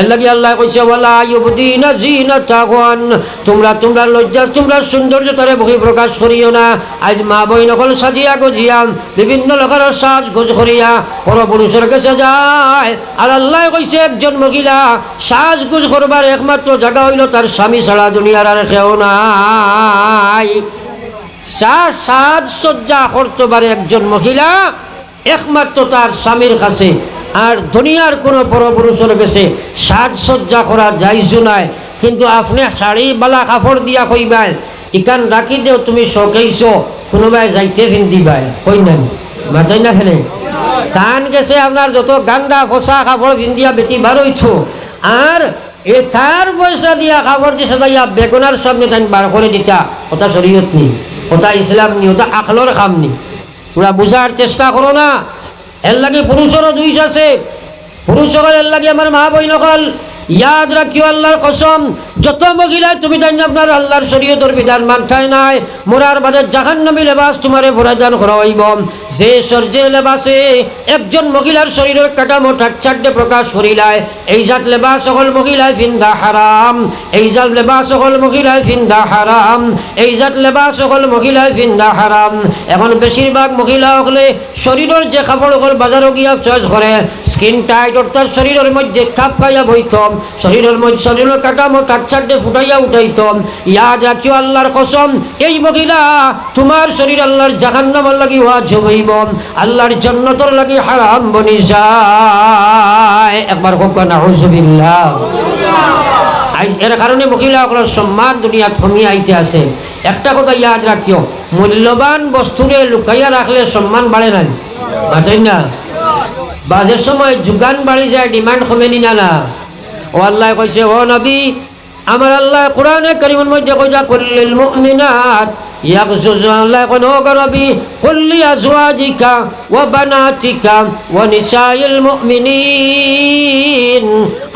এর লাগি আল্লাহ কইছে, ওয়ালা ইউবদিনা জিনাতাহুন তোমরা তোমরা লজ্জা, তোমরা সৌন্দর্য তারে বহি প্রকাশ করিও না। আজ মা বই নকল সাজিয়া গজিয়া, বিভিন্ন লোকের সাজ গোজ করিয়া পরপুরুষের কাছে যায়। আর আল্লাহ কইছে, একজন মহিলা সাজগুজ করবার একমাত্র জায়গা হইল তার স্বামী ছাড়া দুনিয়ার আর কেউ নাই। চা সাজ সজ্জা করতে পারে একজন মহিলা, একমাত্র তার স্বামীর কাছে। আর দুনিয়ার কোনো পরপুরুষের কাছে সাজসজ্জা করা যাইছো নাই। কিন্তু আপনি শাড়ি, বালা, কাপড় দিয়া কইবাই ইকান রাখি দেও তুমি শোকেইছ, কোনোবাই যাইতে ফিন্দিবাই কই নাই? মাথাই না খেলে? কান গেছে আপনার যত গান্দা, ফসা কাপড় পিন্দিয়া বেটি বারইছ। আর এ তার পয়সা দিয়া কাপড় দিয়ে সাজাইয়া বেগুনার সামনে তাই বার করে দিতা, ওটা শরীয়ত নি ওটা ইসলাম নি ওটা আখলোর কাম নি পুরা বুঝার চেষ্টা করো না। এর লাগে পুরুষেরও দুইশ আছে। পুরুষ সকল এর লাগে আমার মা বই নকল ইয়াদ রাখিও আল্লাহর কসম। যত মহিলা তুমি জানি আপনার আল্লাহর শরীয়তর বিধান মানঠাই নাই মোরার বাদে জাহান্নামী লেবাস তোমারে করা করাইব যে সর্জে লেবাসে একজন মহিলার শরীরের কাঠামো ঠাকছাড্ডে প্রকাশ করিলায়। এই জাত লেবাস সকল মহিলায় ফিন্দা হারাম। এই জাত লেবাস সকল মহিলায় ফিন্দা হারাম। এই জাত লেবাস সকল মহিলায় ফিন্দা হারাম। এখন বেশিরভাগ মহিলা হলে শরীরের যে কাপড় সকল বাজারও গিয়া চয়েস করে। স্কিন টাইট অর্থাৎ শরীরের মধ্যে খাপ খাইয়া বইতম। শরীরের মধ্যে শরীরের কাঠামো কাটছাটে ফুটাইয়া উঠাইতম। ইয়াদ রাখিও আল্লাহর কসম, এই মহিলা তোমার শরীর আল্লাহর জাহান্নামার লাগি হওয়া জমাইব আল্লাহর জন্নতর লাগি হারাম বনি যায়। একবার হোক না হুজুবিল্লাহ এর কারণে মহিলাসকলের সম্মান দুনিয়া থমি আইতে আছে। একটা কথা ইয়াদ রাখিও, মূল্যবান বস্তুরে লুকাইয়া রাখলে সম্মান বাড়ে নাই। বাঁচাই না? বাজের সময় যোগান বাড়ি যায়, ডিমান্ড কমেনি না না ও আল্লাহ কইছে, ও নবী, আমার আল্লাহ কোরআনে করিমের মধ্যে কইয়া কুল্লিল মুমিনাত ও নবী কুল্লি আজওয়াজিকা ওয়া বানাতিকা ওয়া নিসাইল মুমিনিন।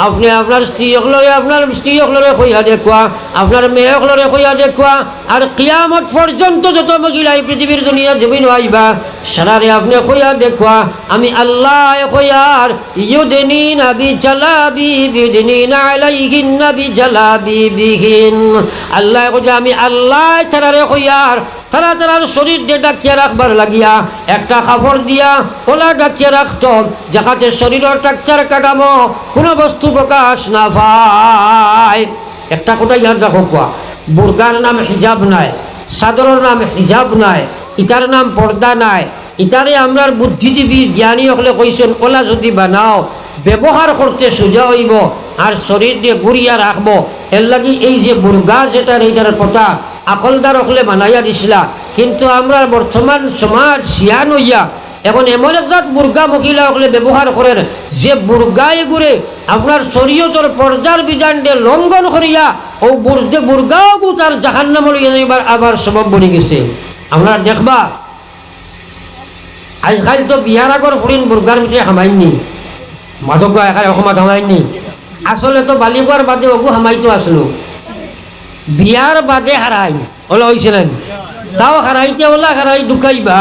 আপনি আপনার স্ত্রী হলরে আপনার স্ত্রী হলরে কইয়া দেখুয়া, আপনার মেয়ে হলরে কইয়া দেখুয়া, আর কিয়ামত পর্যন্ত যত মহিলা এই পৃথিবীর দুনিয়া জমিন আইবা, সারারে আপনি কইয়া দেখুয়া, আমি আল্লাহ কইয়ার ইউদিনিন আবি জালাবি, বিদিনিন আলাইহিন নবি জালাবি বিহিন। আল্লাহ কইয়া আমি আল্লাহ তারারে কইয়ার তারা তারার শরীর দিয়ে ডাকিয়া রাখবার লাগিয়া একটা কাপড় দিয়া কোলা ডাকিয়া রাখত, যাহাতে শরীরের টাকচার কাটামো, কোনো বস্তু প্রকাশ না পায়। একটা কথা ইয়ার দেখো কোয়া বুর্গার নাম হিজাব নাই চাদরের নাম হিজাব নাই ইটার নাম পর্দা নাই। ইটারে আমরার বুদ্ধিজীবী জ্ঞানী হলে কইছেন ওলা যদি বানাও ব্যবহার করতে সোজা হইব আর শরীর দিয়ে ঘুরিয়া রাখব এর লাগি এই যে বুর্গা যেটার এইটার কথা আকলদার হলে বানাইয়া দিছিলা। কিন্তু আমরা বর্তমান সমাজ শিয়ান হইয়া, এখন এমন একজাত বুর্গা মহিলা হলে ব্যবহার করেন, যে বুর্গায় ঘুরে আপনার শরীয়তর পর্দার বিধান দিয়ে লঙ্ঘন করিয়া, ও বুর্জে বুর্গাও তার লইয়া যাইবার আবার সবব বনি গেছে। আমরা দেখবা, আজকাল তো বিয়ার আগর ফুরিন বুর্গার ভিতরে হামাইনি। মাধব এখানে অসমত হামাইনি। আসলে তো বালিবার বাদে অগু হামাইতো আসলো। বিয়ার বাদে হারাই ওলা হয়েছে না তাও হারাইতে ওলা হারাই ঢুকাইবা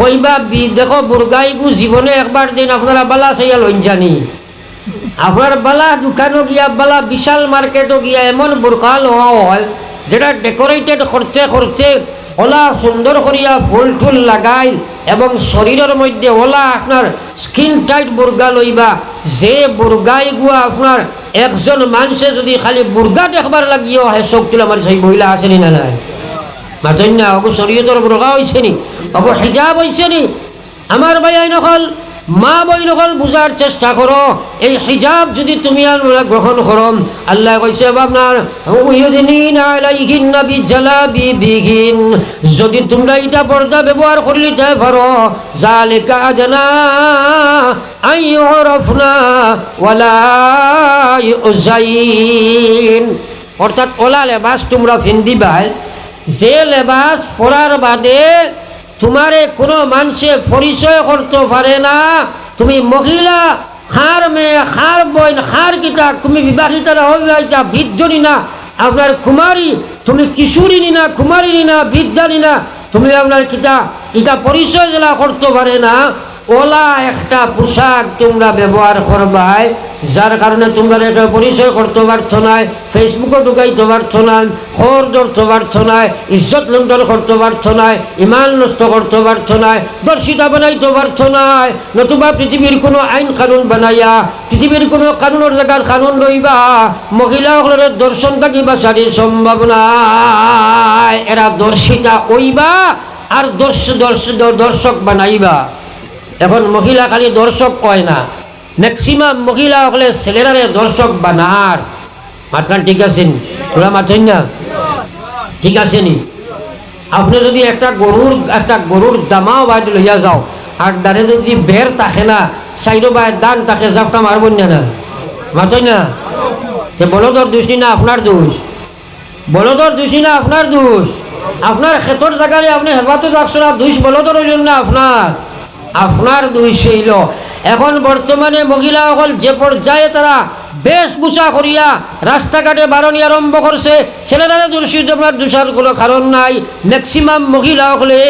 কইবা বি, দেখো বুর্গাইগু জীবনে একবার দিন আপনারা বালা চাইয়া লইন জানি আপনার বালা দোকানও গিয়া, বালা বিশাল মার্কেটও গিয়া, এমন বোরকা লওয়া হয় যেটা ডেকোরেটেড করতে করতে ওলা সুন্দর করিয়া ফুল টুল লাগাই এবং শরীরের মধ্যে ওলা আপনার স্কিন টাইট বুর্গা লইবা যে বুর্গাই গুয়া আপনার একজন মানুষে যদি খালি বুর্গা দেখবার লাগিও, হে চোখ তুলে আমার সেই মহিলা আসেনি না নাই? মাতন না অগু শরীয়তর বুর্গা হয়েছে নি? অগু হিজাব হয়েছে নি? আমার ভাই নকল মা বই নকল বুঝার চেষ্টা করো এই হিজাব যদি তুমি আর গ্রহণ করো আল্লাহ কইছে আপনার যদি তোমরা এটা পর্দা ব্যবহার করলি তাই পারো। জালিকা ইউজাইন। অর্থাৎ ওলা লেবাস তোমরা ফিন্দিবাই যে লেবাস পরার বাদে তোমারে কোনো মানুষে পরিচয় করতে পারে না। তুমি মহিলা, খার মেয়ে, খার বইন খার কিতা, তুমি বিবাহিতা অবিবাহিতা, বৃদ্ধনী না, আপনার কুমারী, তুমি কিশোরী না কুমারী না বৃদ্ধা না, তুমি আপনার কিতা এটা পরিচয় জেলা করতে পারে না। ওলা একটা পোশাক তোমরা ব্যবহার করবাই, যার কারণে তোমরা এটা পরিচয় করতে পারছ না ফেসবুকে ঢুকাইতে পারছ না খর ধরতে পারছ না, ইজ্জত লুণ্ঠন করতে পারছ না, ইমান নষ্ট করতে পারছ না, দর্শিতা বানাইতে পারছ না, নতুবা পৃথিবীর কোনো আইন কানুন বানাইয়া, পৃথিবীর কোনো কানুনের জায়গার কানুন রইবা মহিলাসকলের দর্শন থাকিবা সারির সম্ভব নাই এরা দর্শিতা ওইবা আর দর্শ দর্শ দর্শক বানাইবা। এখন মহিলা খালি দর্শক কয় না। ম্যাক্সিমাম মহিলা হলে ছেলেরারে দর্শক বানার মাতখান ঠিক আছেন ওরা মাথেন না? ঠিক আছে নি? আপনি যদি একটা গরুর একটা গরুর দামাও বাইরে লইয়া যাও, আর দাঁড়ে যদি বের থাকে না সাইডো বাই দান তাকে জাপটা মারবেন না না। মাথই না? সে বলদর দোষ না আপনার দোষ? বলদর দোষী না আপনার দোষ? আপনার ক্ষেতর জায়গায় আপনি হেফাজত রাখছেন আর দুইশ বলদর না আপনার আপনার দুইশ হইল এখন বর্তমানে মহিলাসকল যে পর্যায়ে তারা বেশভূষা করিয়া রাস্তাঘাটে বারণী আরম্ভ করছে ছেলেরা আপনার দূষার কোনো কারণ নাই। ম্যাক্সিমাম মহিলা মহিলাসকলে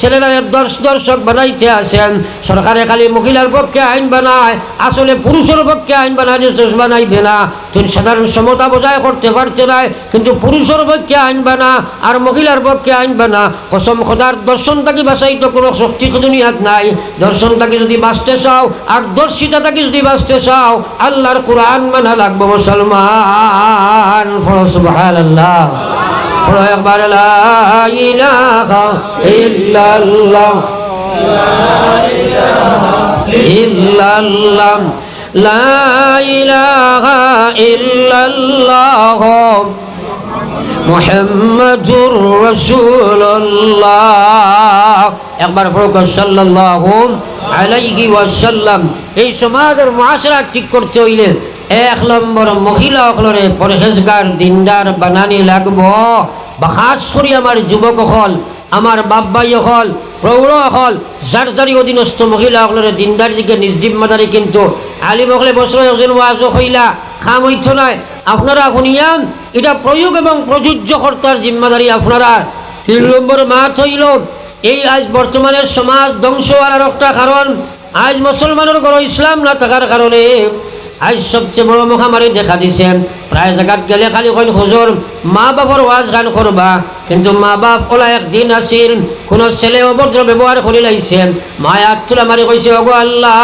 ছেলেরা দর্শ দর্শক বানাইতে আসেন। সরকারে খালি মহিলার পক্ষে আইন বানায়, আসলে পুরুষের পক্ষে আইন বানায় বানাইবে না। তুমি সাধারণ সমতা বজায় করতে পারছে না কিন্তু পুরুষের পক্ষে আইন না, আর মহিলার পক্ষে আইন না। কসম খোদার দর্শন তাকে বাঁচাই তো কোনো শক্তি দুনিয়াত নাই। দর্শন তাকে যদি বাঁচতে চাও, আর দর্শিতা তাকে যদি বাঁচতে চাও, আল্লাহর কোরআন মানা লাগবো মুসলমান। ইলাহা ইল্লাল্লাহ ইল্লাল্লাহ লা ইলাহা ইল্লাল্লাহ। মুহাম্মাদুর রাসূলুল্লাহ। একবার পড়ো সাল্লাল্লাহু আলাইহি ওয়াসাল্লাম। এই সমাজের মুআশারা ঠিক করতে হইলে এক নম্বর মহিলা অকলরে পরহেজগার, দিনদার, বানানি লাগবো। বা খাস করি আমার যুবক হল আমার বাব্বাই হল প্রৌঢ় হল যারি অধীনস্থ মহিলা হলের দিনদার দিকে নিজ কিন্তু আলিম হলে বছর হইলা, খাম হইত নাই। আপনারা শুনিয়ান, এটা প্রয়োগ এবং প্রযোজ্য কর্তার জিম্মাদারি আপনারা। তিন নম্বর মাঠ হইল, এই আজ বর্তমানের সমাজ ধ্বংস হওয়ার একটা কারণ, আজ মুসলমানের ঘর ইসলাম না থাকার কারণে। আজ সবচেয়ে বড় মহামারী দেখা দিছে। প্রায় জায়গাত গেলে খালি কইন, হুজুর, মা বাবার ওয়াজ গান করবা। কিন্তু মা বাপ ওলা একদিন আসিল, কোন ছেলে অভদ্র ব্যবহার করে লাইছে। মায়া তুলা মারি কইছে, ওগো আল্লাহ,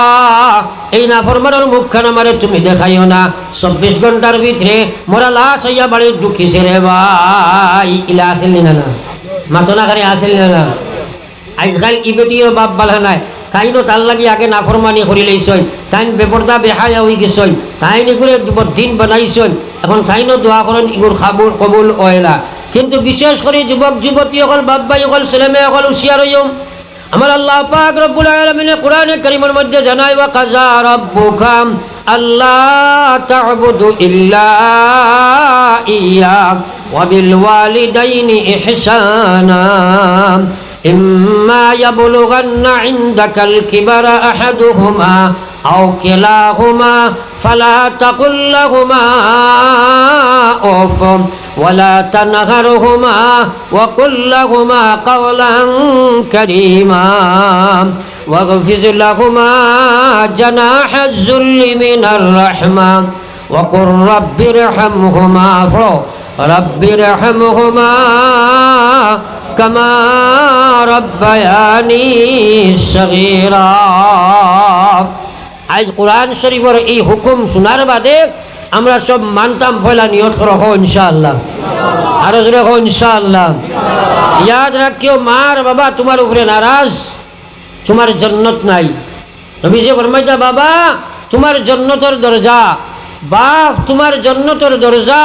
এই নাফরমানের মুখখান আমারে তুমি দেখাইও না। চব্বিশ ঘণ্টার ভিতরে মোরা লাশ হইয়া বাড়ির ঢুকিছে রে ভাই। ইলা আসেল না মাতনা কারে আসেল না আজকাল ইবেটিও বাপ বালা নাই। তাইনো তার লাগি আগে নাফরমানি করি লইছই, তাইন বেপরদা বেহায়া হয়ে গেছই, তাইন এগুলো দিন বানাইছই। এখন তাইনো দোয়া করেন ইগুর খাবুল কবুল ওয়লা কিন্তু বিশেষ করে যুবক যুবতী অকল, বাপ ভাই অকল, ছেলে মেয়ে অকল হুশিয়ার হইম আমার আল্লাহ পাক রব্বুল আলামিনে কোরআনে কারীমের মধ্যে জানাই, ওয়া কাজা রাব্বুকা আল্লাহ তা'বুদু ইল্লা ইয়া, ওয়া বিল ওয়ালিদাইনি ইহসানা। إما يبلغن عندك الكبر أحدهما أو كلاهما فلا تقل لهما أوف ولا تنهرهما وقل لهما قولا كريما واغفر لهما جناح الذل من الرحمة وقل رب ارحمهما رب ارحمهما كما ربياني صغيرا আজ কোরআন শরীফের এই হুকুম শোনার বাদে আমরা সব মানতাম ফয়লা নিয়ত করো হো ইনশাআল্লাহ আরো জোরে হো ইনশাআল্লাহ ইয়াদ রাখিও মার বাবা তোমার উপরে নারাজ তোমার জন্নত নাই নবী যে ফরমাইতা বাবা তোমার জন্নতর দরজা বাপ তোমার জন্নতর দরজা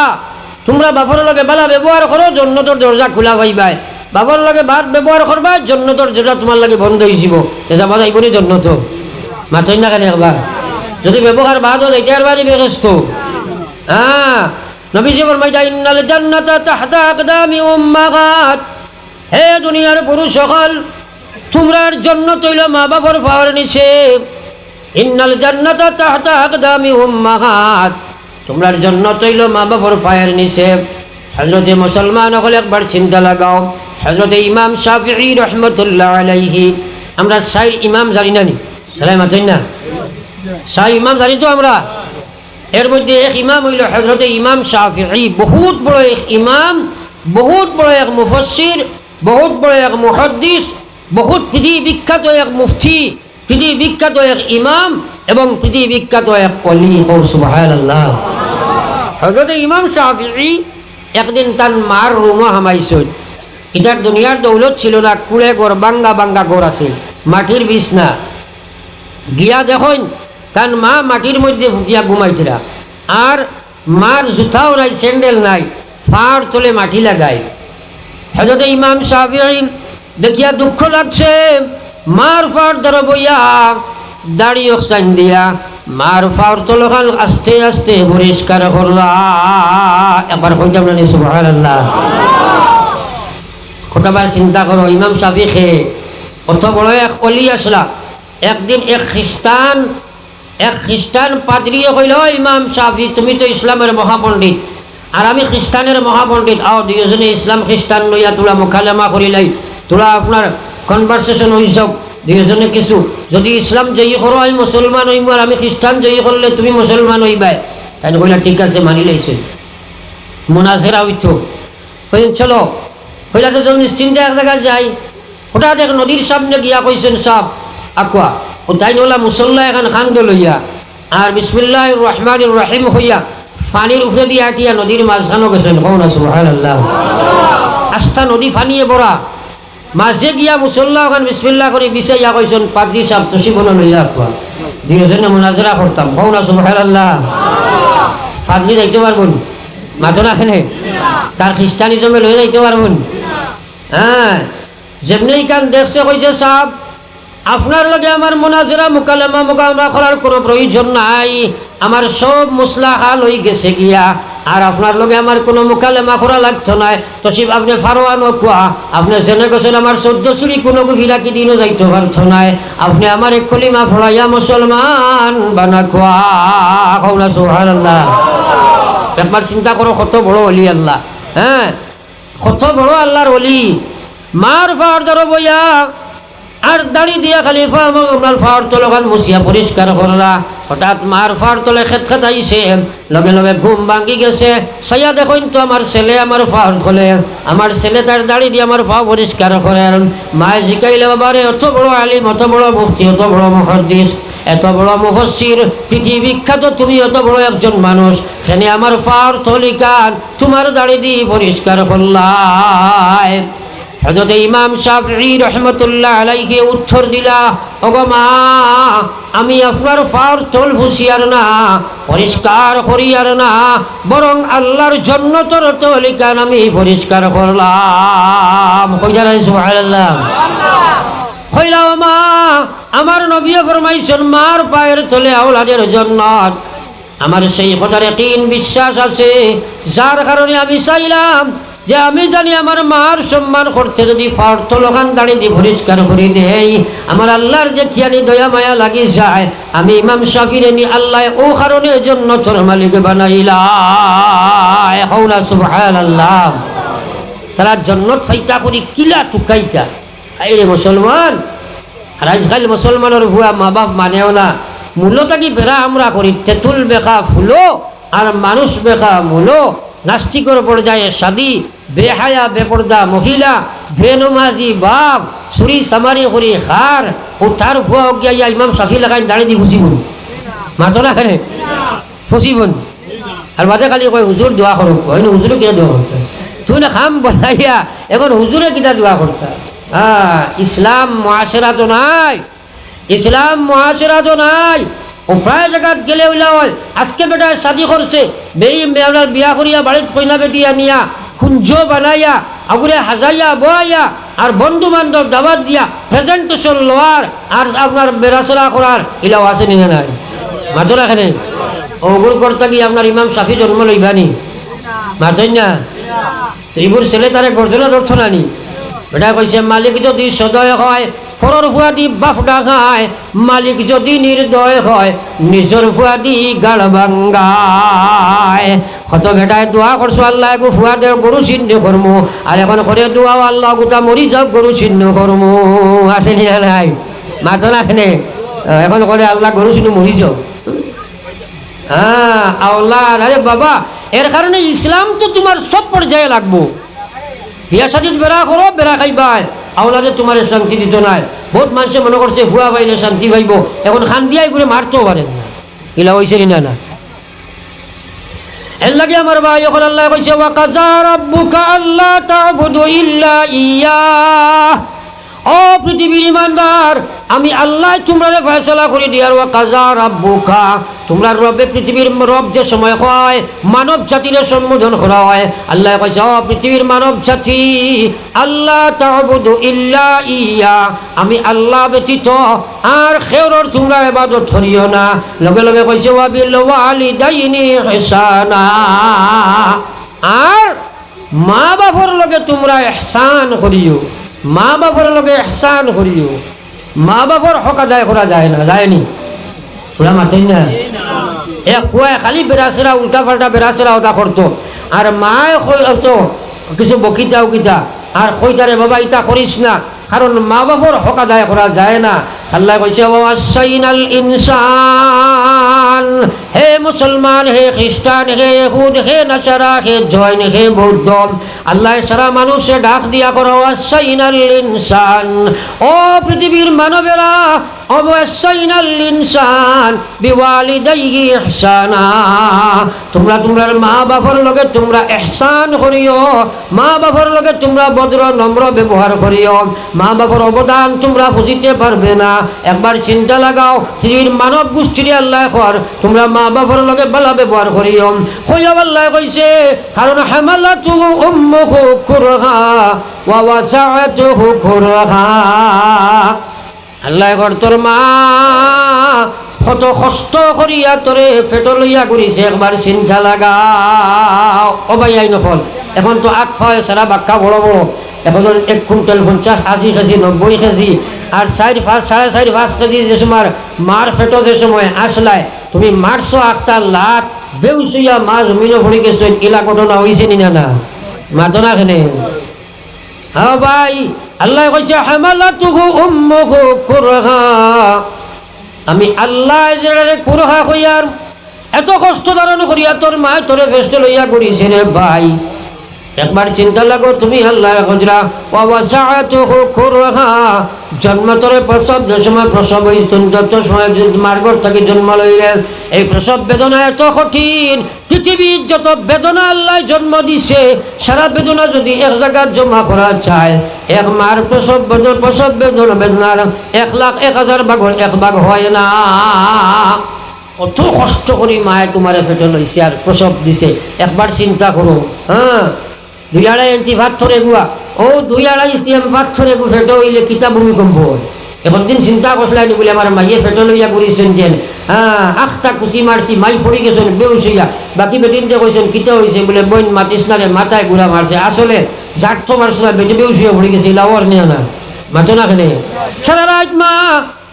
তোমরা বাপর লগে বেলা ব্যবহার করো জন্নতর দরজা খোলা পাইবাই বাবার লগে ভাত ব্যবহার করবা জন্নতর যেটা তোমার লাগে বন্ধ হয়েছিব এসা বাদ আইবনি জন্নত মাথই না কেন একবার। যদি ব্যবহার বাদ হল এটার বাড়ি ব্যস্ত হ্যাঁ নবীজি ফরমাইতা ইন্নাল জান্নাতা তাহতা আকদামি উম্মাহাত। হে দুনিয়ার পুরুষ সকল, তোমরার জন্য তৈল মা বাবার পাওয়ার নিচে ইন্নাল জান্নাতা তাহতা আকদামি উম্মাহাত। তোমরার জন্য তৈল মা বাবার পায়ের নিচে হজরতে মুসলমান হলে একবার চিন্তা লাগাও। হজরতে ইমাম শাফি রহমতুল্লাহ আলাইহি। আমরা সাইর ইমাম জানি না নি? সেলাই মাতেন না? শাহ ইমাম জানি তো আমরা। এর মধ্যে এক ইমাম হইল হজরতে ইমাম শাফি বহুত বড় এক ইমাম, বহুত বড় এক মুফসির বহুত বড় এক মুহদ্দিস, বহুত পৃথিবী বিখ্যাত এক মুফতি, পৃথিবী বিখ্যাত এক ইমাম এবং পৃথিবী বিখ্যাত এক অলি ও সুবহানাল্লাহ। হজরতে ইমাম শাফি একদিন তার মার রুমো হামাইছিল ইটার দুনিয়ার দৌলত ছিল না, কুড়ে গড় বাঙ্গা বাঙ্গা গড় আছে মাটির বিছনা। গিয়া দেখুন কারণ মা মাটির মধ্যে ফুটিয়া ঘুমাইছিলা আর মার জুতাও নাই, স্যান্ডেল নাই, ফাড় তোলে মাটি লাগায়। হজরত ইমাম সাহাবি দেখিয়া দুঃখ লাগছে, মার ফাড় ধর বইয়া দাড়ি অক্সাইন দিয়া মার ফাড় তোলখান আস্তে আস্তে পরিষ্কার করলা। একবার কইতাম না সুবহানাল্লাহ। কোথাবার চিন্তা করো, ইমাম সাফি খেয়ে অত বড় এক অলি আসলা। একদিন এক খ্রিস্টান এক খ্রিস্টান পাদ্রিয়ে কইল, "ও ইমাম সাফি, তুমি তো ইসলামের মহাপণ্ডিত। আর আমি খ্রিস্টানের মহাপণ্ডিত। আও দুইজনে ইসলাম খ্রিস্টান লইয়া তোলা মোকালেমা করিলাই। তোলা আপনার কনভারসেশন হয়ে যাও দুইজনে কিছু, যদি ইসলাম জয়ী করো, আমি মুসলমান হইব আর আমি খ্রিস্টান জয়ী করলে তুমি মুসলমান হইবাই তাই কইলা, ঠিক আছে, মানি লাইছে। মোনাজেরা হইতো কইন, চলো। কইলা, তো তুমি নিশ্চিন্তে এক জায়গায় যাই, হঠাৎ এক নদীর সামনে গিয়া কইছেন সাপ, আকুয়া। ও তাই নলা মুসল্লা এখন খান্দ লইয়া। আর বিসমিল্লাহ রহমান রহিম হইয়া পানির উপরে দিয়া আটিয়া নদীর মাঝখানো গেছেন। কৌ না সুহান আল্লাহ আস্থা নদী ফানিয়ে বড়া মাঝে গিয়া মুসল্লা ওখান বিসমিল্লা করে বিচাইয়া কইছেন, পাদ্রি সাপ তসি বন লইয়া আকুয়া দুইজনে মোনাজরা করতাম। কৌ না সুহান আল্লাহ পাদ্রি যাইতে পারবন? মাতো না খেনে? তার খ্রিস্টানিজমে লয়ে যাইতে পারবন? হ্যাঁ। যেমনি কান দেখছে কইছে সাপ আপনার লগে আমার মোনাজরা, মোকালেমা মোকালেমা করার কোনো প্রয়োজন নাই। আমার সব মুসলা হাল হয়ে গেছে গিয়া। আর আপনার লগে আমার কোনো মোকালেমা করা লাগতো নাই তো শিব আপনি ফারোয়া নোকুয়া আপনি জেনে গেছেন আমার চোদ্দ চুরি কোনো গভীরা কি দিনও যাইতে পারতো নাই আপনি আমার এক কলিমা ফড়াইয়া মুসলমান বানা খোয়া কৌলা সুহান আল্লাহ ব্যাপার চিন্তা করো, কত বড় অলি আল্লাহ। হ্যাঁ কত বড় আল্লাহর অলি। মার ফার ধরো বইয়া। আর দাড়ি দিয়া খালি আপনার ফার তলখান মুছিয়া পরিষ্কার করলা হঠাৎ মার ফার তলে খেত খেত আইছে লগে লগে ঘুম ভাঙি গেছে। সাইয়া দেখুন তো আমার ছেলে আমার ফার খোলে আমার ছেলে তার দাড়ি দিয়ে আমার ফা পরিষ্কার করেন মায়ে শিখাইলে বাবারে অত বড় আলিম, অত বড় মুফতি, অত বড় মহদ্দিস এত বড় মুফসির পৃথিবী বিখ্যাত, তুমি এত বড় একজন মানুষ। সেনে আমার ফার তলিকান তোমার দাড়ি দিয়ে পরিষ্কার করলায় হজরত ইমাম শাফি রহমতুল্লাহ আলাইকে উত্তর দিলা, ওগো মা, আমি আপনার ফার তোল ভুসিয়ার না, পরিষ্কার করিয়ার না, বরং আল্লাহর জন্য তোর তলিকান আমি পরিষ্কার করলাম। কইলা সুবহানাল্লাহ? কইলা ও মা, আমার নবী ফরমাইছেন, মার পায়ের তলে আওলাদের জন্য আমার সেই কথার একদিন বিশ্বাস আছে, যার কারণে আমি চাইলাম যে আমি জানি আমার মার সম্মান করতে যদি ফার্থ লোকান দাঁড়িয়ে দিয়ে পরিষ্কার করে দেই, আমার আল্লাহর যে খিয়ানি, দয়া, মায়া লাগি যায়, আমি ইমাম শাফিরে নি আল্লাহ, ও কারণে জন্য তোর মালিক বানাইলা আল্লাহ তারা জন্নত ফাইতা করি, কিলা টুকাইতা। এই রে মুসলমান, আর আজকাল মুসলমানের ভুয়া মা বাপ মানেও না। মূলত কি বেড়া আমরা করি, তেঁতুল বেখা ফুলো, আর মানুষ বেখা মূলো, নাস্তিকর পর্যায়ে সাদি বেহায়া, বেপর্দা মহিলা, বেনমাজি বাপ চুরি চামারি কৰি খার ও তার ভুয়া গিয়া ইমাম সাফি লাগাই দাঁড়িয়ে দি ফুসিবন মাতো না খানে ফুসিবন আর বাদে খালি কয় হুজুর দোয়া করুক হয়নি হুজুরে কিনা দোয়া করতে তুই না খাম বলাইয়া এখন হুজুরে কিনা দোয়া করতা হ্যাঁ ইসলাম মহাসেরা তো নাই। ইসলাম মহাসেরা তো নাই। প্রায় জায়গাত গেলে ওইলা হয় আজকে বেটা শাদি করছে বেই আপনার বিয়া করিয়া বাড়িত কইলা বেটিয়া নিয়া কুঞ্জ বানাইয়া আগুরে হাজাইয়া, বয়াইয়া, আর বন্ধু বান্ধব দাবাত দিয়া প্রেজেন্টেশন লওয়ার আর আপনার বেড়াচড়া করার, এলাও আছে নি নাই? মাত্র এখানে? ওগুর কর্তা কি আপনার ইমাম সাফি জন্ম লইবানি মাতই না? তো এইবোৰ ছেলে তাৰে গৰ্জনা দৰ্শন আনি এটা কৈছে মালিক যদি সদয় হয় ফৰৰ ফুৱা দি বাফ ডাঙায়, মালিক যদি নির্দয় হয় নিজৰ ফুৱা দি গাল ভাঙ্গায়। কত বেটায় দোয়া করছ আল্লাহ একো ফুয়া দে গরু চিহ্ন করমু। আর এখন করে দোয়া আল্লাহ, গোটা মরি যাওক গরু চিহ্ন করমু। আছে নি না নাই মাতো না। এখানে করে আল্লাহ গরু শুনে মরিছ হ্যাঁ আল্লাহ, আরে বাবা, এর কারণে ইসলাম তো তোমার সব পর্যায়ে লাগবো। বিয়া সাদিত বেড়া করো, বেড়া খাইবাই। আওলাদে তোমার শান্তি দিত নাই। বহুত মানুষে মনে করছে ভুয়া পাইলে শান্তি পাইব। এখন খান দিয়াই করে মারতেও পারেন না। ইলা হয়েছে না না? এর লাগে আমার ভাই, এখন আল্লাহ কইছে, ওয়া কাজা রাব্বুকা আল্লাহ তা'বুদু ইল্লা ইয়া। ও পৃথিবীর ইমানদার, আমি আল্লাহ তোমরা ফয়সলা করে দিয়ার ওয়া কাজা রাব্বুকা। তোমরা রবে পৃথিবীর রব যে সময় হয়, মানব জাতির সম্বোধন করা হয়। আল্লাহ কইছে, ও পৃথিবীর মানব জাতি আল্লাহ তা'বুদু ইল্লা ইয়া। আমি আল্লাহ ব্যতীত আর খেউরর তোমরা ইবাদত করিও না। লগে লগে কইছে, ওয়া বিল ওয়ালিদাইনি ইহসানা। আর মা বাবার লগে তোমরা ইহসান করিও। মা বাবার লগে এহসান করিও মা বাবার হক আদায় করা যায় না যায়নি ওরা মাতেই না? এক খুয়ায় খালি বেড়াছেরা উল্টা পাল্টা বেড়াছেরা ওটা করতো আর মায় কিছু বকিতা উকিতা আর কইতারে বাবা, ইটা করিস না। কারণ মা বাবার হক আদায় করা যায় না। আল্লাহ কইছে ওয়াসাইনাল ইনসান, হে মুসলমান, হে খ্রিস্টান, হে ইহুদ, হে নাসারা, হে জৈন, হে বৌদ্ধ, আল্লাহ সারা মানুষে ডাক দিয়া করো, ওয়াসাইনাল ইনসান। ও পৃথিবীর মানবেরা অবসাইনাল ইনসান, বিওয়ালিদাইহি ইহসানা। তোমরা তোমরার মা বাবার লগে তোমরা ইহসান করিও মা বাবার লগে তোমরা ভদ্র নম্র ব্যবহার করিও। মা বাবার অবদান তোমরা বুঝিতে পারবে না। একবার চিন্তা লাগাও পৃথিবীর মানব গোষ্ঠীর আল্লাহ কর তোমরা মা বাবার লগে ভালো ব্যবহার করিও। কইয়া আল্লাহ কইছে, কারণ ওয়াসাআতুহু কুরহা। আল্লাহ কর তোর মা কত কষ্ট করিয়া তোরে পেট লইয়া ঘুরিছে, একবার চিন্তা লাগাও। অবাই আই নকল এখন তো আট ছয় সারা বাক্কা বড় বড়। এখন তো এক কুইন্টাল পঞ্চাশ, আশি কেজি, নব্বই কেজি আর চারি পাঁচ সাড়ে চারি পাঁচ কেজি যে সময় মার পেটো যে সময় আসলাই তুমি মারছো আটটা লাখ বেউসইয়া মা জমিনে পড়ি গেছো ইলা ঘটনা হয়েছে নি না মাতো না খেনে হ্যাঁ ভাই, আল্লাহ কইছে, হামালাতুহু উম্মুহু কুরহা। আমি আল্লাহ যেটারে কুরহা কইয়ার, এত কষ্ট ধারণ করিয়া তোর মা তোরে ফেস্ট লইয়া করিছে রে ভাই। একবার চিন্তা লাগো, তুমি আল্লাহ হজরা। ওয়াসাআতুহু কুরহা জন্ম তোরে প্রসব যে সময় প্রসব যত সময় মার্গর থেকে জন্ম লইলে, এই প্রসব বেদনা এত কঠিন, পৃথিবীর যত বেদনা আল্লাহ জন্ম দিছে, সারা বেদনা যদি এক জায়গায় জমা করা চায় এক মার প্রসব বেদনা প্রসব বেদনা, বেদনার এক লাখ, এক হাজার ভাগর এক ভাগ হয় না। কত কষ্ট করি মায়ে তোমারে ফেটে লইছে আর প্রসব দিছে, একবার চিন্তা করো হ্যাঁ। দুই আড়াই ইঞ্চি পাথরে গুয়া। ও দুই আড়াই সিএম পাথরে গু, ফেটো হইলে কিতা ভূমিকম্প হয় এখন দিন চিন্তা করলাই বলে আমার মাইয়ে ফেটো লইয়া করিছেন যেন। হ্যাঁ আখটা কুচি মারছি, মাই পড়ি গেছেন বেউসইয়া বাকি বেটিনতে কইছেন, কিতা হয়েছে বলে, বইন মাতিস না রে, মাথায় গুড়া মারছে আসলে জাটতো মারছে না, বেটি বেউসইয়া পড়ি গেছে লাওয়ার নিয়ে না। মাতো না খেলে সারা রাত মা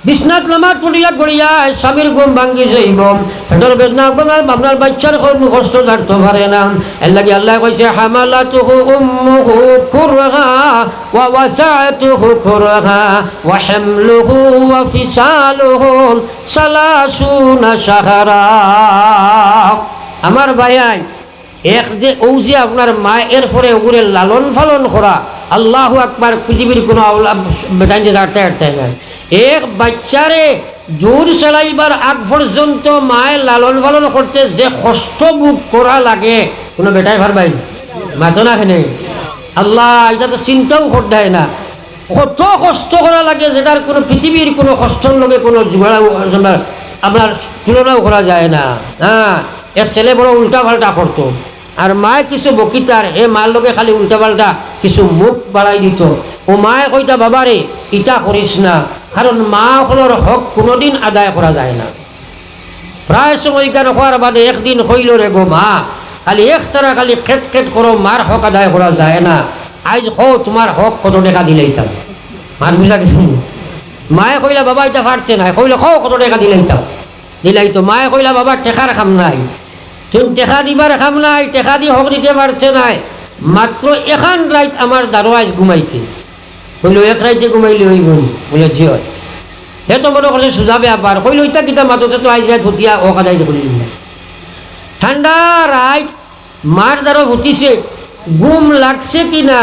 বিশ্বনাথ নামাজ পড়িয়া গড়িয়া স্বামীর ঘুম ভাঙ্গি যাইব। পেটর বেদনা আপনার আপনার বাচ্চার কোনো কষ্ট জানতে পারে না। এর লাগে আল্লাহ কইছে হামালাতুহু উম্মুহু কুরহা ওয়া ওয়াসাআতুহু কুরহা ওয়া হামলুহু ওয়া ফিসালুহু সালাসুনা শাহরা। আমার ভাইয়াই, এক যে ও যে আপনার মা এর পরে ওগুলো লালন পালন করা, আল্লাহ আকবার পৃথিবীর কোনো বেটাই যে হাঁটতে হাঁটতে যায়। এক বাচ্চারে জোর চালাইবার আগ পর্যন্ত মায়ের লালন পালন করতে যে কষ্ট বুক করা লাগে, কোনো বেটাই ভারবাই মাতো না? খেনে আল্লাহ এটা তো চিন্তাও করতে না। কত কষ্ট করা লাগে যেটার কোনো পৃথিবীর কোনো কষ্টর লগে কোনো আপনার তুলনাও করা যায় না। হ্যাঁ এর ছেলে বড় উল্টা পাল্টা করতো আর মায়ে কিছু বকিতার এ মার লগে খালি উল্টা পাল্টা কিছু মুখ বাড়াই দিত। ও মায়ে কইতা বাবারে ইটা করিস না। কারণ মা হলোর হক কোনোদিন আদায় করা যায় না। প্রায় সময় কেন হওয়ার বাদে একদিন হইল রে গো মা, খালি এক সারা খালি খেট খেট করো মার হক আদায় করা যায় না। আজ হো তোমার হক কত টাকা দিলেইতাম মার বুঝা কিছু মায়ে কইলা, বাবা এটা পারছে না কইলে খো কত টাকা দিলেইতাম দিলাইতো মায়ে কইলা, বাবা টেকার খাম নাই। তুমি টেকা দিবার খাম নাই, টেকা দি হক দিতে পারছে নাই। মাত্র এখান রাইত আমার দারোয়াজ ঘুমাইতে বলল এক রাইতে ঘুমাইলে হইব বলে জিয় হে তো মনে করছে সোজা ব্যাপার কইল ইতা কিতা মাততে তো আই যায় ধুতিয়া ও কাদাই দেখুন ঠান্ডা রাইট মার দ্বারা ভুতিছে গুম লাগছে কি না?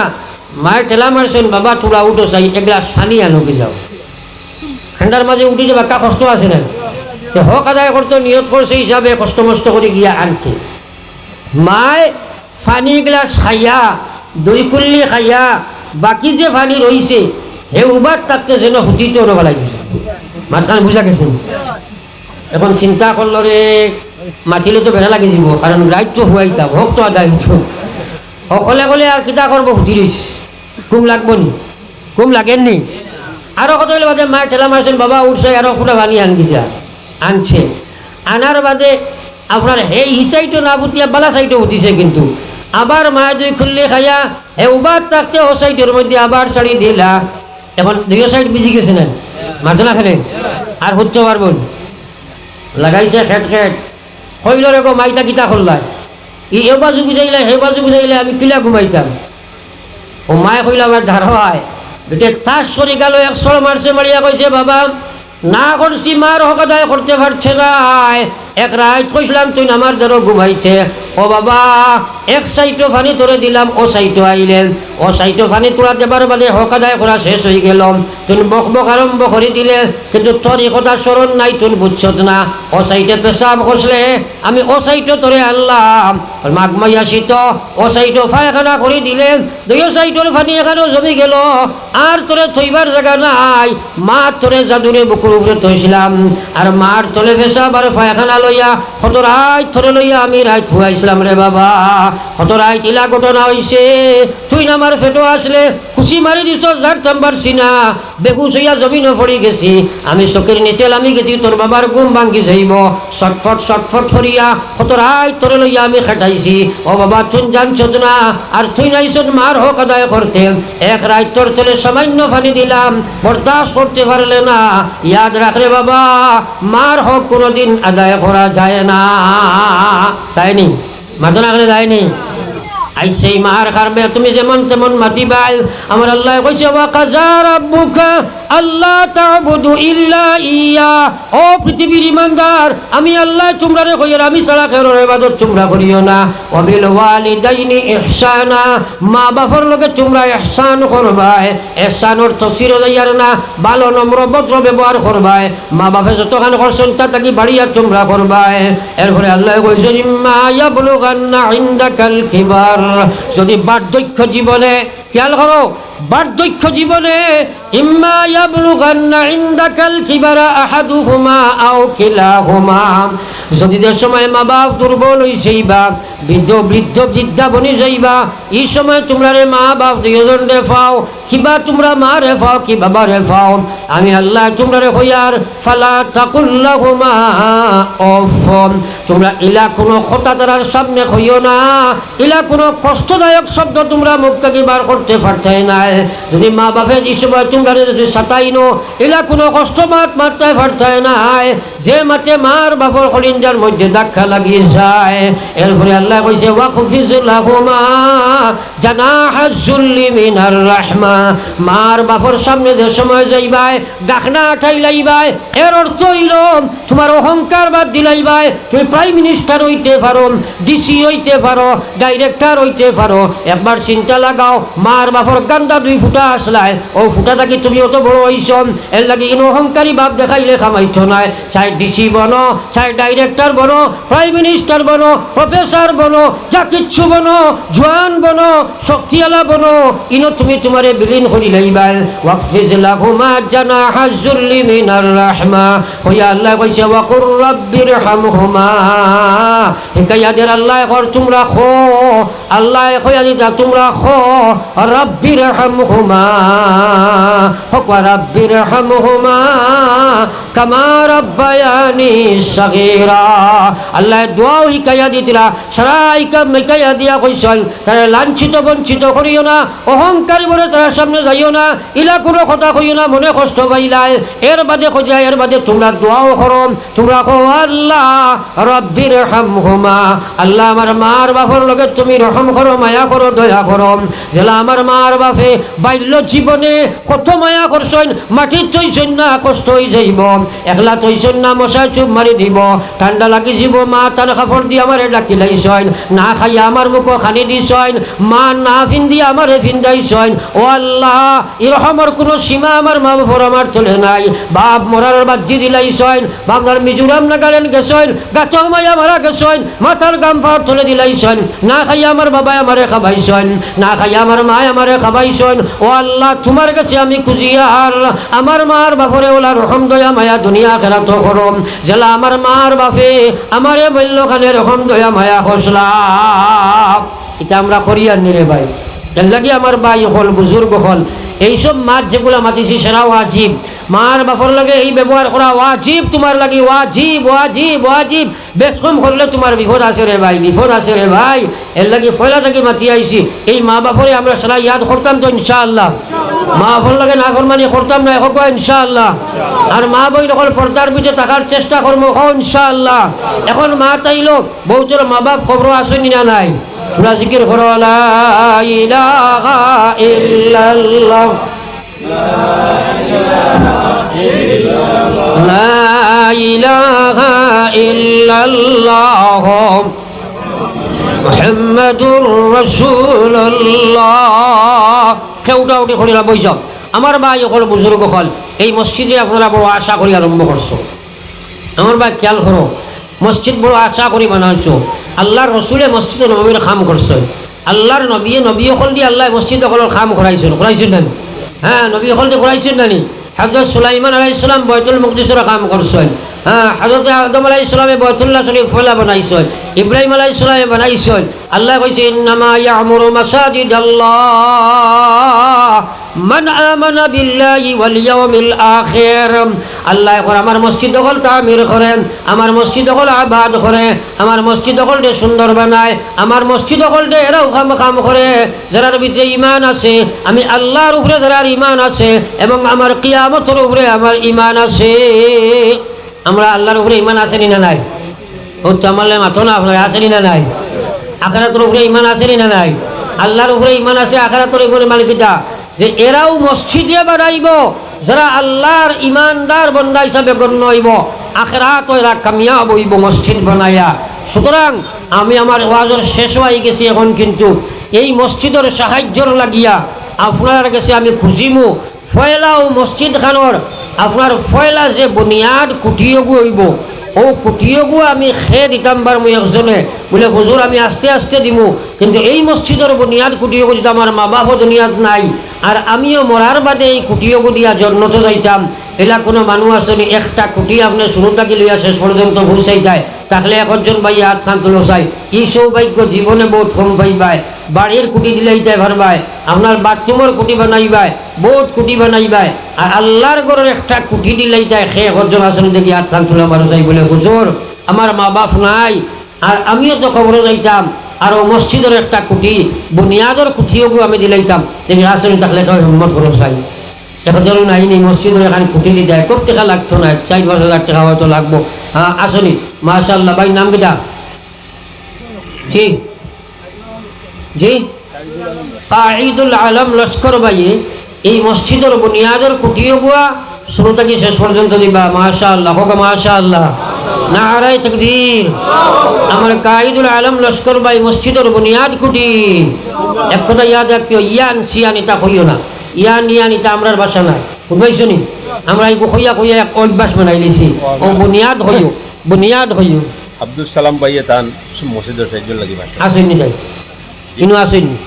মায়ের ঠেলা মারছেন বাবা তোরা উঠো চাই এক গ্লাস পানি আনো কি যাও। ঠান্ডার মাঝে উঠে যাবে, কা কষ্ট আছে না তো হক আদায় করতে নিয়ত করছে হিসাবে কষ্ট মষ্ট করে গিয়া আনছে। মায় ফানি গ্লাস খাইয়া দই কুল্লি খাইয়া বাকি যে ফানি রইছে হে উবার তাতে যেন হুতিতে নবা লাগিছে মাথান বুঝা গেছে এখন চিন্তা করল রে মাতিলে তো বেড়া লাগি যাব কারণ রাইত তো হক তো আদায় হইতো অকলে কলে আর কিতা করব হুতি রইস কুম লাগবো নি? কুম লাগেন নি? আরও কত হইলে বাদে মায়ের ঠেলা মারছেন বাবা উঠছে আরও ফুটা বানি আন গিছা আনছে। আনার বাদে আপনার এই হিসাইটো না বুতিয়া বালা সাইটো উঠিছে কিন্তু। আবার মায়ের দুই খুললে খাইয়া হে উবার থাকতে ও সাইডের মধ্যে আবার শাড়ি দিলা এখন দুই সাইড বিজি গেছে না মারতে না খেলে আর হচ্ছে পারবন লাগাইছে খেট খেট। কইল রে গো মাইটা কিতা করলাই ই এ বাজু বুঝাইলে, হে বাজু বুঝাইলে আমি কিলা ঘুমাইতাম? ও মায়ে কইল, আমার ধারায় বেটে তাস করে গেল, এক সর মারছে, মারিয়া কইছে, বাবা, না করছি, মার হক আদায় করতে পারছে না। এক রাত কইছিলাম তুই আমার ধরো ঘুমাইছে ও বাবা, এক সাইটো ফানি তোরে দিলাম, ও সাইটো আইলেন। ও সাইটো ফানি তোরা দেবার মানে হক আদায় করা শেষ হয়ে গেল। তুই বক বক আরম্ভ করে দিলে, কিন্তু তোর এই কথা স্মরণ নাই তুই বুঝছত না। ও সাইটে পেশাব করলে, আমি ও সাইটো তোরে আনলাম। মাঘ মাইয়া শীত ও সাইটো ফায়খানা করে দিলে দুই সাইটোর ফানি এখানেও জমি গেল। আর তোরে থইবার জায়গা নাই মা তোরে জাদুরে বুকুর উপরে থইছিলাম। আর মার তলে পেশাব আর ফায়খানা লইয়া কত ধরে লইয়া আমি রাত ফুয়াইছিলাম রে বাবা। কত রাত ইলা ঘটনা হইছে। তুই না আমার ফেটো আসলে, খুশি মারি দিছ যার চাম্বার সিনা বেগুস হইয়া জমিনও পড়ি গেছি। আমি চকের নিচে আমি গেছি তোর বাবার ঘুম ভাঙ্গি যাইব শটফট শটফট করিয়া কত রাত তোরে লইয়া আমি খাটাইছি ও বাবা তুই জানছত না আর তুই নাইছত মার হক আদায় করতে এক রাত তোর তোলে সামান্য ফানি দিলাম বরদাস্ত করতে পারলে না। ইয়াদ রাখলে বাবা মার হক কোনোদিন আদায় করা যায় না। যায়নি। মার্জনা করে যায়নি। আই সেই মার কারবে তুমি যেমন তেমন মাতিবাই। আমার আল্লাহ কইছে ওয়া কাজা রাব্বুকা আল্লাহ তা'বুদু ইল্লা ইয়া। ও পৃথিবীর ইমানদার, আমি আল্লাহ তোমরা কইর আমি ছাড়া কারোর ইবাদত তোমরা করিও না। ওয়া বিল ওয়ালিদাইনি ইহসানা মা বাবার লগে তোমরা ইহসান করবাই। ইহসানর তফসির যাইয়ার না, ভালো নম্র ভদ্র ব্যবহার করবাই। মা বাপে যতখান করছেন তা তাকে বাড়িয়া তোমরা করবাই। এরপরে আল্লাহ কইছে ইম্মা ইয়াবলুগান্না ইনদাকাল কিবার। যদি বার্ধক্য জীবনে খেয়াল করো বার্ধক্য জীবনে ইম্মা ইয়াবলুগান্না ইনদাকাল কিবারা আহাদুহুমা আও কিলাহুমা। যদি সময় মা বাপ দুর্বল বৃদ্ধ বৃদ্ধ বৃদ্ধা বনি যাইবা, এই সময় তোমরা রে মা বাপ দুজন রে ফাও, কিবা তোমরা মা রে ফাও কি বাবা রে আমি আল্লাহ তোমরা রে হইয়ার, ফালা অফম তোমরা ইলা কোনো খতা তারার সামনে হইও না, ইলা কোনো কষ্টদায়ক শব্দ তোমরা মুখ থেকে বার করতে পারতে নাই। যদি মা বাপে এই সময় সাতাইনো ইলা কোনো কষ্ট মাত মারতে পারতে নাই। যে মাতে মার বাপর কলিঞ্জার মধ্যে ধাক্কা লাগিয়ে যায়। এরপরে আল্লাহ কইছে ওয়াকুফিজুল্লাহুমা জানাহাজুল্লি মিনার রাহমা। মার বাপর সামনে যে সময় যাইবাই আঠাই লাইবাই এর অর্থ হইল, তোমার অহংকার বাদ দিলাইবাই তুমি প্রাইম মিনিস্টার হইতে পারো ডিসি হইতে পারো ডাইরেক্টর হইতে পারো। একবার চিন্তা লাগাও মার বাপর গান্দা দুই ফুটা আসলাই ও ফুটা থাকি তুমি অত বড় হইছ এর লাগি ইন অহংকারী ভাব দেখাইলে খামাইছ নাই। চাই ডিসি বনো, চাই ডাইরেক্টর বনো, প্রাইম মিনিস্টার বনো, প্রফেসর বনো, যা কিচ্ছু বনো, জোয়ান বনো শক্তিওয়ালা বনো, ইনো তুমি তোমারে বিলীন করি লাইবাই। ওয়াকফিজ লাহুমা জানাহা যুল্লি মিনার রাহমা। হইয়া আল্লাহ কইছে, ওয়াকুর রাব্বির হামহুমা। হিকায়াদের আল্লাহ কর, তোমরা খো। আল্লাহ কইয়া দিতা তোমরা খো। রাব্বির হামহুমা। আল্লাহ দোয়াও দিয়া তারা লাঞ্ছিত, বঞ্চিত করিও না, অহংকারী বলে সামনে যাইও না, ইলা কোনো কথা কইও না, মনে কষ্ট পাইলাই এর বাদে খোঁজা এর বাদে তোমরা দোয়াও করো। তোমরা কো আল্লাহ রব্বির হামহুমা, আল্লাহ আমার মার বাপর লগে তুমি রহম করো, মায়া করো, দয়া করো। জেলা আমার মার বাপে বাল্য জীবনে কত মায়া করছেন, মাটির তৈছেন না কষ্ট হয়ে যাইব। একলা তৈছেন না মশা চুপ মারি দিব। ঠান্ডা লাগি যাব, মা তার কাপড় দিয়ে আমারে ডাকি লাইছেন। না খাইয়া আমার মুখ খানি দিছেন, মা না ফিন্দি আমারে ফিন্দাইছেন। ও আল্লাহ এরকমের কোনো সীমা আমার মা বাপর আমার চলে নাই। বাপ মরার বাজ্যি দিলাইছেন বাপনার মিজোরাম নাগালেন গেছেন গাছক মায়া মারা গেছেন, মাথার গাম ফাট চলে দিলাইছেন না খাইয়া আমার বাবা আমারে খাবাইছেন, না খাইয়া আমার মা আমারে খাবাইছেন। ও আল্লাহ, তোমার কাছে আমি খুঁজিয়ার আমার মার বাপরে ওলা রকম দয়া মায়া দুনিয়া খেলা তো করম জেলা আমার মার বাপে আমারে বললখানে রকম দয়া মায়া হসলা এটা আমরা করিয়ার নিরে ভাই। লাগি আমার বাই হল বুজুর্গ হল। এইসব মাছ যেগুলো মাতিছি সেরা ওয়াজিব। মার বাপর লাগে এই ব্যবহার করা ওয়াজিব, তোমার লাগি ওয়াজিব ওয়াজিব ওয়াজিব। বেশ কম করলে তোমার বিপদ আছে রে ভাই, বিপদ আছে রে ভাই। এর লাগি পয়লা থেকে মাতি আইছি। এই মা বাপরে আমরা সারা ইয়াদ করতাম তো ইনশাআল্লাহ। মা বাপর লাগে না করমানি করতাম না, এখন ইনশাআল্লাহ। আর মা বই যখন পর্দার পিঠে থাকার চেষ্টা করব ইনশাআল্লাহ। এখন মা চাইলো বহুতর মা বাপ খবর আসেনি না নাই। তোমরা জিকির করো, লা ইলাহা ইল্লাল্লাহ। লা ইলাহা ইল্লাল্লাহ। আমার ভাই অকল বুজুর্গ হল। এই মসজিদে আপনারা বড় আশা করি আরম্ভ করছ। আমার ভাই খেয়াল করো মসজিদ বড় আশা করি বানাইছো। আল্লাহর রসুলে মসজিদে নবীর খাম করছে আল্লাহর নবী নবী অকল দিয়ে আল্লাহ মসজিদ অকলের খাম করাইছিল করাইছেন না হ্যাঁ নবী অকল দিয়ে করাইছেন না হাজরত সুলাইমান আলাই ইসলাম বয়তুল মুকদিসের কাম করছেন হ্যাঁ হাজরত আদম আলাই ইসলামে বয়তুল্লাহ শরীফ ফলা বানাইছেন ইব্রাহিম আলাই ইসলামে বানাইছেন আল্লাহ কইছে ইন্নামা ইয়ামুরু মাসাজিদ আল্লাহ মান আমানা বিল্লাহি ওয়াল ইয়াউমিল আখির। আল্লাহ এখন আমার মসজিদ দখল তামির করেন আমার মসজিদ দখল আবাদ করে, আমার মসজিদ দখল দে সুন্দর বানায়, আমার মসজিদ দখল দে এরাও কাম কাম করে। যারার ভিতরে ইমান আছে, আমি আল্লাহর উপরে যারার ইমান আছে, এবং আমার কিয়ামতের উপরে আমার ইমান আছে। আমরা আল্লাহর উপরে ইমান আছে না নাই? ও তো মাথো না, আপনার আছে না নাই? আখারাতের উপরে ইমান আছে না নাই? আল্লাহর উপরে ইমান আছে, আখারাতের উপরে মালিকিটা যে এরাও মসজিদে বানাইব, যারা আল্লাহর ইমানদার বন্দা হিসাবে গণ্য হইব, আখরাত এরা কামিয়াব হইব মসজিদ বানাইয়া। সুতরাং আমি আমার ওয়াজের শেষ হয়ে গেছি এখন কিন্তু। এই মসজিদের সাহায্যর লাগিয়া আপনার কাছে আমি খুঁজিমু। ফয়লা ও মসজিদ খানোর আপনার ফয়লা যে বুনিয়াদ কুটিয়গু হইব, ও কুটিয়গু আমি খে দিতাম বার মুই একজনে। বলে, হুজুর, আমি আস্তে আস্তে দিমু। কিন্তু এই মসজিদের বুনিয়াদ কুটিয়গু যদি আমার মা বাপও দুনিয়াদ নাই আর আমিও মরার বাদে এই কুটিয়গু দিয়া জন্মত যাইতাম। এলা কোনো মানুষ আসেনি একটা কুটি আপনি শুরু থাকি লইয়া শেষ পর্যন্ত পৌঁছাই যায়। তাহলে একজন ভাই হাত খান তুলো চাই এই সৌভাগ্য জীবনে বহুত কম পাইবাই বাড়ির কুটি দিলেই তাই ভারবাই আপনার বাথরুমের কুটি বানাইবাই বহুত কুটি বানাইবাই আর আল্লাহর ঘরের একটা কুটি দিলেই তাই সে একজন আসেন দেখি হাত খান তুলা মারো যাই বলে হুজুর আমার মা বাপ নাই। আর আমিও তো খবর যাইতাম। আর ও মসজিদের একটা কুটি বুনিয়াদর কুটিও আমি দিলাইতাম। দেখি আসেন তাহলে তো হিম্মত করো চাই। এখন ধরুন আইনি মসজিদের এখানে কুটি দিয়ে দেয় খুব টাকা লাগতো না? চার পাঁচ হাজার টাকা হয়তো লাগবো। হ্যাঁ আসনি মাশাল্লাহ ভাই, নাম কিটা? জি। জি। কাঈদুল আলম লস্কর ভাই, এই মসজিদের বুনিয়াদের কুটিও গুয়া শুরু থেকে শেষ পর্যন্ত দিবা? মাশা আল্লাহ হোক মাশা আল্লাহ নারাই তকবীর। আমার কাঈদুল আলম লস্কর ভাই মসজিদের বুনিয়াদ কুটি। এক কথা ইয়াদ রাখিও ইয়ান সিয়ান এটা কইও না। ইয়ান ইয়ান এটা আমরার বাসা না। বুঝবাইছো নি আমরা এই কইয়া কইয়া এক অভ্যাস বানাই লিছি। ও বুনিয়াদ হইও বুনিয়াদ হইও। আব্দুল সালাম ভাইয়ে তান মসজিদের সাহায্য লাগি ভাষা আসেননি তাই। ইনু আসেননি।